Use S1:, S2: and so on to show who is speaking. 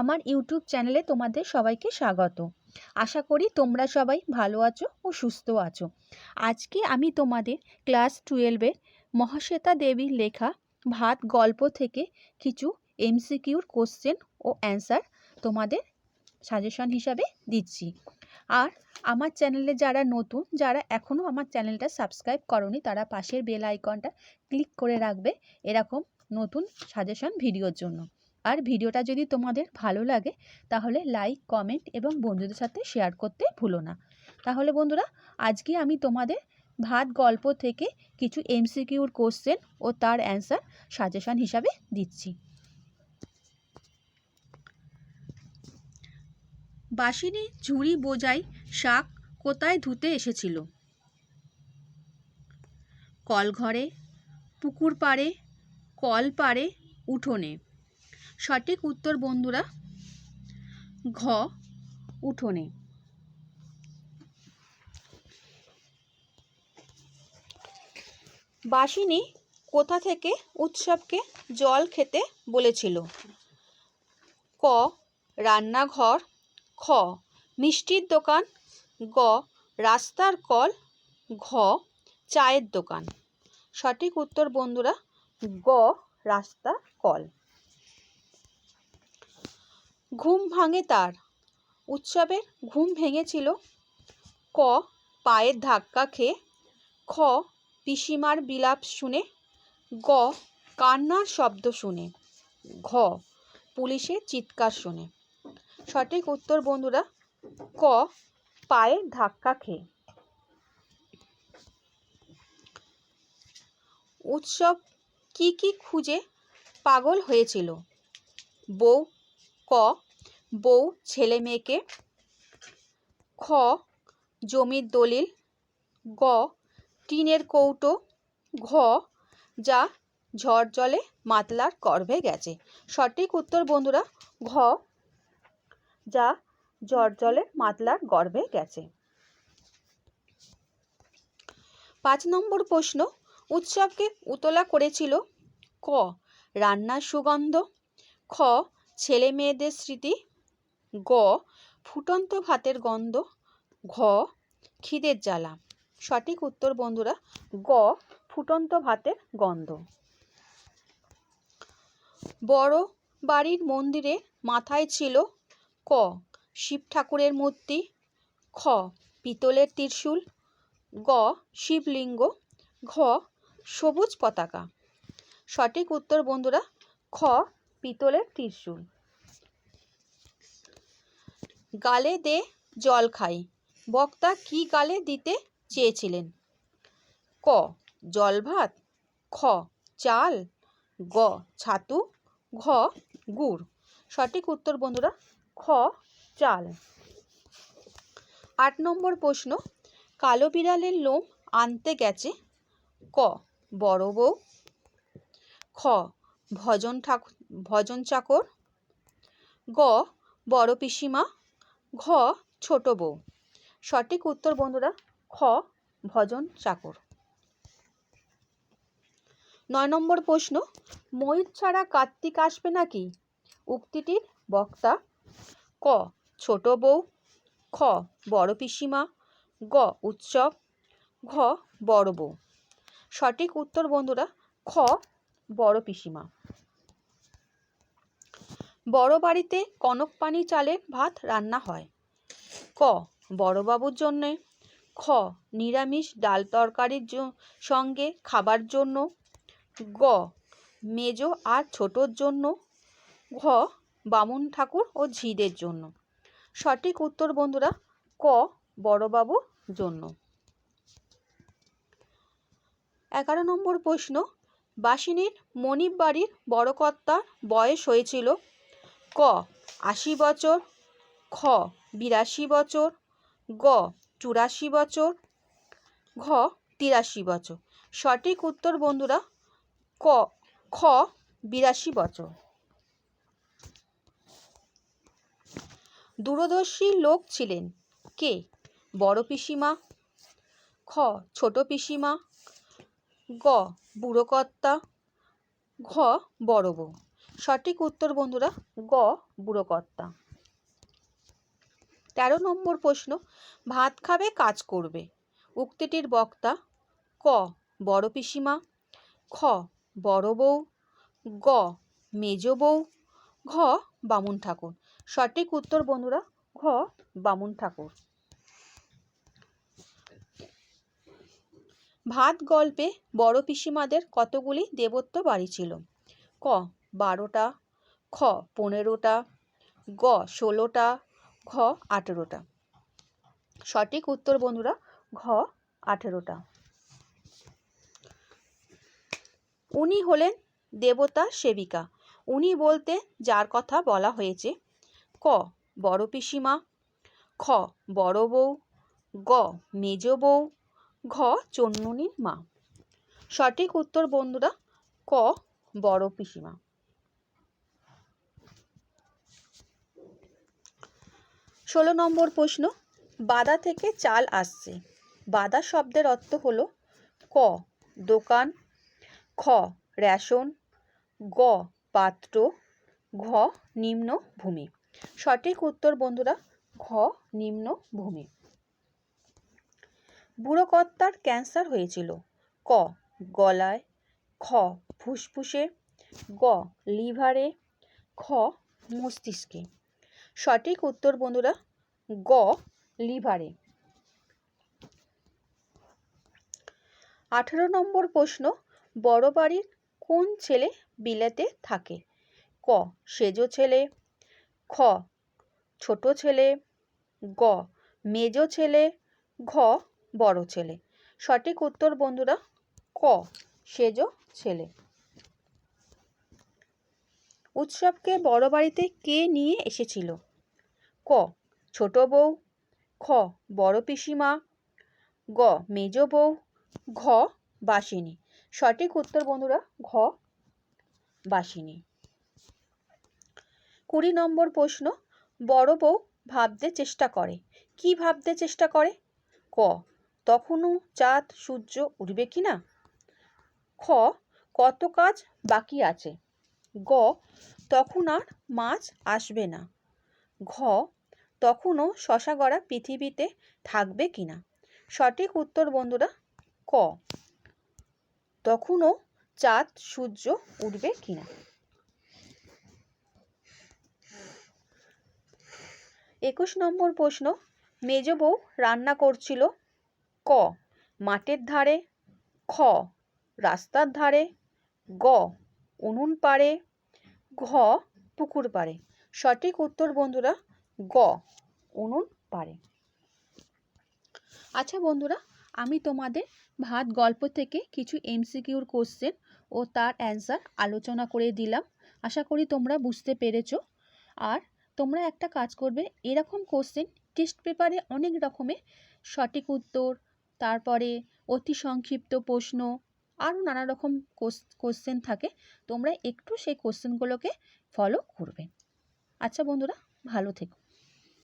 S1: আমার ইউটিউব চ্যানেলে তোমাদের সবাইকে স্বাগত। আশা করি তোমরা সবাই ভালো আছো ও সুস্থ আছো। আজকে আমি তোমাদের ক্লাস টুয়েলভের মহাশ্বেতা দেবীর লেখা ভাত গল্প থেকে কিছু এমসিকিউর কোশ্চেন ও অ্যান্সার তোমাদের সাজেশন হিসাবে দিচ্ছি। আর আমার চ্যানেলে যারা নতুন, যারা এখনও আমার চ্যানেলটা সাবস্ক্রাইব করনি, তারা পাশের বেল আইকনটা ক্লিক করে রাখবে এরকম নতুন সাজেশন ভিডিওর জন্য। আর ভিডিওটা যদি তোমাদের ভালো লাগে, তাহলে লাইক কমেন্ট এবং বন্ধুদের সাথে শেয়ার করতে ভুলো না। তাহলে বন্ধুরা, আজকে আমি তোমাদের ভাত গল্প থেকে কিছু এমসিকিউর কোশ্চেন ও তার অ্যান্সার সাজেশন হিসাবে দিচ্ছি। বাসিনী ঝুড়ি বোঝাই শাক কোথায় ধুতে এসেছিল? কলঘরে, পুকুর পাড়ে, কল পাড়ে, উঠোনে। সঠিক উত্তর বন্ধুরা ঘ, উঠোনে। বাসিনী কোথা থেকে উৎসবকে জল খেতে বলেছিল? ক, রান্নাঘর। খ, মিষ্টির দোকান। গ, রাস্তার কল। ঘ, চায়ের দোকান। সঠিক উত্তর বন্ধুরা, গ রাস্তা কল। ঘুম ভাঙে তার। উৎসবের ঘুম ভেঙেছিল। ক, পায়ের ধাক্কা খেয়ে। খ, পিসিমার বিলাপ শুনে। গ, কান্নার শব্দ শুনে। ঘ পুলিশের চিৎকার শুনে। সঠিক উত্তর বন্ধুরা, ক, পায়ের ধাক্কা খেয়ে। উৎসব কি কি খুঁজে পাগল হয়েছিল? বউ ক, বউ ছেলে মেয়েকে। খ, জমির দলিল। গ, টিনের কৌটো। ঘ, যা ঝড় জলে মাতলার গর্ভে গেছে। সঠিক উত্তর বন্ধুরা, ঘ, যা ঝড় জলে মাতলার গর্ভে গেছে। পাঁচ নম্বর প্রশ্ন, উৎসবকে উতলা করেছিল ক, রান্নার সুগন্ধ। খ ছেলে মেয়েদের স্মৃতি? গ. ফুটন্ত ভাতের গন্ধ। ঘ. খিদের জ্বালা। সঠিক উত্তর, বন্ধুরা, গ. ফুটন্ত ভাতের গন্ধ। বড় বাড়ির মন্দিরে মাথায় ছিল ক. শিব ঠাকুরের মূর্তি। খ. পিতলের ত্রিশূল। গ. শিবলিঙ্গ। ঘ. সবুজ পতাকা। সঠিক উত্তর, বন্ধুরা, খ. পিতলের ত্রিশূল। গালে দে জল খাই। বক্তা কি গালে দিতে চেয়েছিলেন? ক, জল ভাত। খ, চাল। গ, ছাতু। ঘ, গুড়। সঠিক উত্তর বন্ধুরা, খ, চাল। আট নম্বর প্রশ্ন, কালো বিড়ালের লোম আনতে গেছে। ক, বড় বউ। খ ভজন ঠাকুর ভজন চাকর। গ, বড় পিসিমা। ঘ, ছোট বউ। সঠিক উত্তর বন্ধুরা, খ, ভজন চাকর। নয় নম্বর প্রশ্ন, ময়ূর ছাড়া কার্তিক আসবে নাকি? উক্তিটির বক্তা, ক, ছোট বউ। খ, বড় পিসিমা। গ, উৎসব। ঘ, বড় বউ। সঠিক উত্তর বন্ধুরা, খ বড় পিসিমা। বড় বাড়িতে কনক পানি চালের ভাত রান্না হয়। ক, বড়বাবুর জন্যে। খ, নিরামিষ ডাল তরকারির সঙ্গে খাবার জন্য। গ, মেজ আর ছোটোর জন্য। ঘ, বামুন ঠাকুর ও ঝিদের জন্য। সঠিক উত্তর বন্ধুরা, ক, বড়বাবুর জন্য। এগারো নম্বর প্রশ্ন বাসিনীর মনিব বাড়ির বড় কর্তার বয়স হয়েছিল ক, আশি বছর, খ, বিরাশি বছর, গ, চুরাশি বছর, ঘ, তিরাশি বছর। সঠিক উত্তর বন্ধুরা, ক, খ, বিরাশি বছর। দূরদর্শী লোক ছিলেন। কে? বড় পিসিমা। খ, ছোট পিসিমা। গ বুড়ো কর্তা ঘ বড় বউ সঠিক উত্তর, বন্ধুরা, গ, বুড়োকর্তা। তেরো নম্বর প্রশ্ন, ভাত খাবে, কাজ করবে। উক্তিটির বক্তা, ক, বড় পিসিমা। খ বড় বউ গ মেজ বউ ঘ, বামুন ঠাকুর। সঠিক উত্তর, বন্ধুরা, ঘ, বামুন ঠাকুর। ভাত গল্পে বড় পিসিমাদের কতগুলি দেবত্ব বাড়ি ছিল? ক, বারোটা, খ, পনেরোটা, গ, ষোলোটা, ঘ, আঠেরোটা। সঠিক উত্তর বন্ধুরা, ঘ, আঠেরোটা। উনি হলেন দেবতা সেবিকা। উনি বলতে যার কথা বলা হয়েছে, ক, বড় পিসিমা, খ, বড় বউ, গ, মেজ বউ ঘ চন্নুনির মা। সঠিক উত্তর বন্ধুরা, ক বড় পিসিমা। ষোলো নম্বর প্রশ্ন, বাদা থেকে চাল আসছে। বাদা শব্দের অর্থ হলো ক, দোকান, খ, রেশন, গ, পাত্র, ঘ নিম্ন ভূমি সঠিক উত্তর বন্ধুরা, ঘ নিম্ন ভূমি বুড়োকর্তার ক্যান্সার হয়েছিল। ক, গলায়, খ, ফুসফুসে, গ, লিভারে, খ, মস্তিষ্কে। সঠিক উত্তর, বন্ধুরা, গ, লিভারে। আঠেরো নম্বর প্রশ্ন, বড় বাড়ির কোন ছেলে বিলেতে থাকে? ক, সেজো ছেলে। খ, ছোট ছেলে। গ, মেজো ছেলে। ঘ বড় ছেলে। সঠিক উত্তর, বন্ধুরা, ক, সেজো ছেলে। উৎসবকে বড় বাড়িতে কে নিয়ে এসেছিল? ক, ছোট বউ। খ, বড় পিসিমা। গ, মেজ বউ। ঘ, বাসিনী। সঠিক উত্তর, বন্ধুরা, ঘ, বাসিনী। কুড়ি নম্বর প্রশ্ন, বড় বউ ভাবতে চেষ্টা করে। কি ভাবতে চেষ্টা করে? ক তখনও চাঁদ, সূর্য উঠবে কি না? খ, কত কাজ বাকি আছে? গ, তখন আর মাছ আসবে না। ঘ, তখনও শশা গড়া পৃথিবীতে থাকবে কি না? সঠিক উত্তর বন্ধুরা, ক। তখনও চাঁদ, সূর্য উঠবে কি না? একুশ নম্বর প্রশ্ন, মেজ বউ রান্না করছিল ক, মাঠের ধারে, খ, রাস্তার ধারে, গ, উনুন পাড়ে, ঘ, পুকুর পাড়ে। সঠিক উত্তর বন্ধুরা, গ, উনুন পাড়ে। আচ্ছা বন্ধুরা, আমি তোমাদের ভাত গল্প থেকে কিছু এমসিকিউর কোশ্চেন ও তার অ্যান্সার আলোচনা করে দিলাম। আশা করি তোমরা বুঝতে পেরেছ। আর তোমরা একটা কাজ করবে, এরকম কোশ্চেন টেস্ট পেপারে অনেক রকমের সঠিক উত্তর তারপরে অতি সংক্ষিপ্ত প্রশ্ন, আরও নানা রকম কোশ্চেন থাকে। তোমরা একটু সেই কোশ্চেনগুলোকে ফলো করবে। আচ্ছা বন্ধুরা, ভালো থেকো।